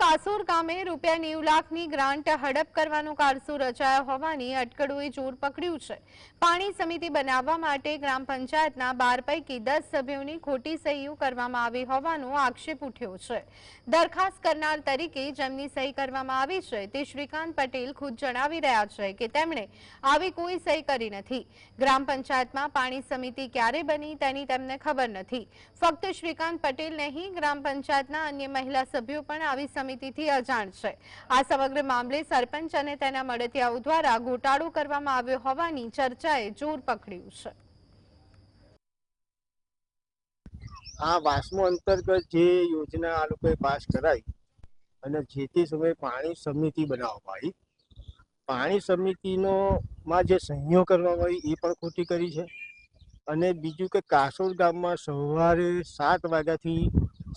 કાસોર ગામે રૂપિયા નેવ લાખની ગ્રાન્ટ હડપ કરવાનું કારસુ રચાયો હોવાની અટકળોએ જોર પકડ્યું છે. પાણી સમિતિ બનાવવા માટે ગ્રામ પંચાયતના બાર પૈકી દસ સભ્યોની ખોટી સહીઓ કરવામાં આવી હોવાનો આક્ષેપ ઉઠ્યો છે. દરખાસ્ત કરનાર તરીકે જેમની સહી કરવામાં આવી છે તે શ્રીકાંત પટેલ ખુદ જણાવી રહ્યા છે કે તેમણે આવી કોઈ સહી કરી નથી. ગ્રામ પંચાયતમાં પાણી સમિતિ ક્યારે બની તેની તેમને ખબર નથી. ફક્ત શ્રીકાંત પટેલ નહીં, ગ્રામ પંચાયતના અન્ય મહિલા સભ્યો પણ આવી સમિતિથી અજાણ છે. આ સમગ્ર મામલે સરપંચ અને તેના મળતિયાઓ દ્વારા ગોટાળો કરવામાં આવ્યો હોવાની ચર્ચાએ જોર પકડ્યું છે. આ વાસમો અંતર્ગત જે યોજના આ લોકોએ પાસ કરાવી અને જે તે સમયે પાણી સમિતિ બનાવવા આવી પાણી સમિતિનો માં જે સહીઓ કરવામાં આવી એ પણ ખોટી કરી છે. અને બીજું કે કાસોડ ગામમાં સવારે સાત વાગ્યાથી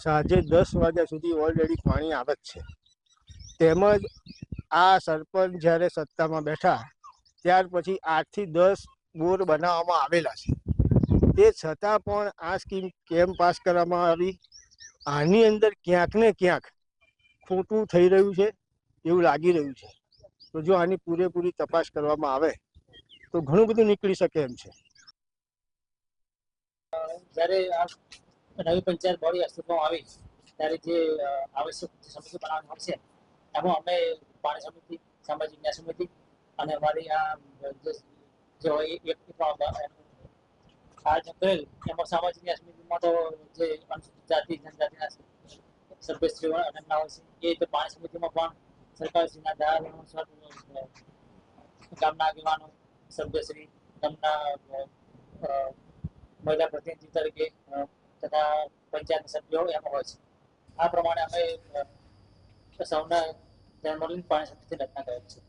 સાંજે દસ વાગ્યા સુધી ઓલરેડી પાણી આવે જ છે. તેમજ આ સરપંચ જ્યારે સત્તામાં બેઠા, ત્યાર પછી આઠથી દસ બોર બનાવવામાં આવેલા છે. તે છતાં પણ આ સ્કીમ કેમ પાસ કરવામાં આવી? આની અંદર ક્યાંક ને ક્યાંક ખોટું થઈ રહ્યું છે, એવું લાગી રહ્યું છે. તો જો આની પૂરેપૂરી તપાસ કરવામાં આવે, તો ઘણું બધું નીકળી શકે એમ છે. જ્યારે આ નવી પંચાયત બોડી અસ્તિત્વમાં આવી ત્યારે જે આવશ્યક સમિતિ બનાવવાની હોય છે એમાં અમે પાણી સમિતિ, સામાજિક ન્યાય સમિતિ અને અમારી આ, જે હોય એક આ જે કરેલ. એમાં સામાજિક ન્યાય સમિતિમાં તો જે અનુસૂચિત જાતિ, જનજાતિના સભ્યશ્રીઓ એમના હોય છે એ રીતે પાણી સમિતિમાં પણ સરકારશ્રીના ધારા અનુસાર ગામના આગેવાનો, સભ્યશ્રી, ગામના મહિલા પ્રતિનિધિ તરીકે તથા પંચાયત સભ્યો એમાં હોય છે. આ પ્રમાણે અમે સૌના ધ્યાનમાં લઈને પાણી સમિતિની રચના કરેલ છે.